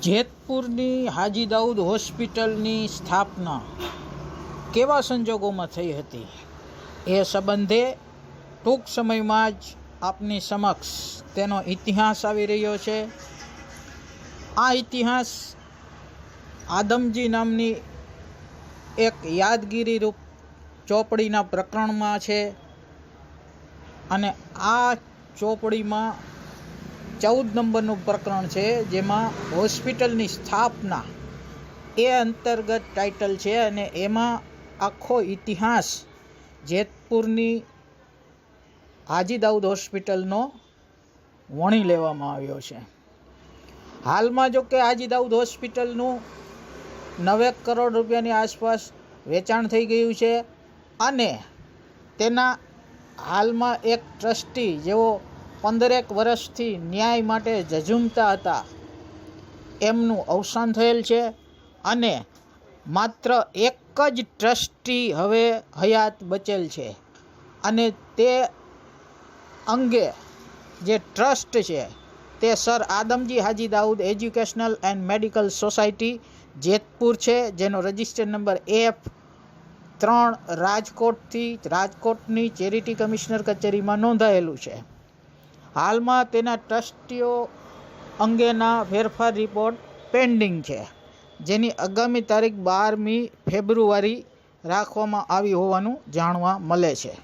જેતપુરની હાજી દાઉદ હોસ્પિટલની સ્થાપના કેવા સંજોગોમાં થઈ હતી? એ સંબંધે ટૂંક સમયમાં જ આપની સમક્ષ તેનો ઇતિહાસ આવી રહ્યો છે. આ ઇતિહાસ આદમજી નામની એક યાદગીરી રૂપ ચોપડીના પ્રકરણમાં છે અને આ ચોપડીમાં ચૌદ નંબરનું પ્રકરણ છે, જેમાં હોસ્પિટલની સ્થાપના એ અંતર્ગત ટાઇટલ છે અને એમાં આખો ઇતિહાસ જેતપુરની હાજી દાઉદ હોસ્પિટલનો વણી લેવામાં આવ્યો છે. હાલમાં જો કે હાજી દાઉદ હોસ્પિટલનું નવેક કરોડ રૂપિયાની આસપાસ વેચાણ થઈ ગયું છે અને તેના હાલમાં એક ટ્રસ્ટી જેઓ પંદરેક વર્ષથી ન્યાય માટે ઝઝૂમતા હતા. એમનું અવસાન થયેલ છે અને માત્ર એક જ ટ્રસ્ટી હવે હયાત બચેલ છે અને તે અંગે જે ટ્રસ્ટ છે તે sir Adamji Haji Daud educational and medical society Jetpur છે, જેનો રજિસ્ટર નંબર એફ ત્રણ રાજકોટથી, રાજકોટની ચેરિટી કમિશનર કચેરીમાં નોંધાયેલું છે. હાલમાં તેના ટ્રસ્ટીઓ અંગેના ફેરફાર રિપોર્ટ પેન્ડિંગ છે. જેની આગામી તારીખ બારમી ફેબ્રુઆરી રાખવામાં આવી હોવાનું જાણવા મળે છે.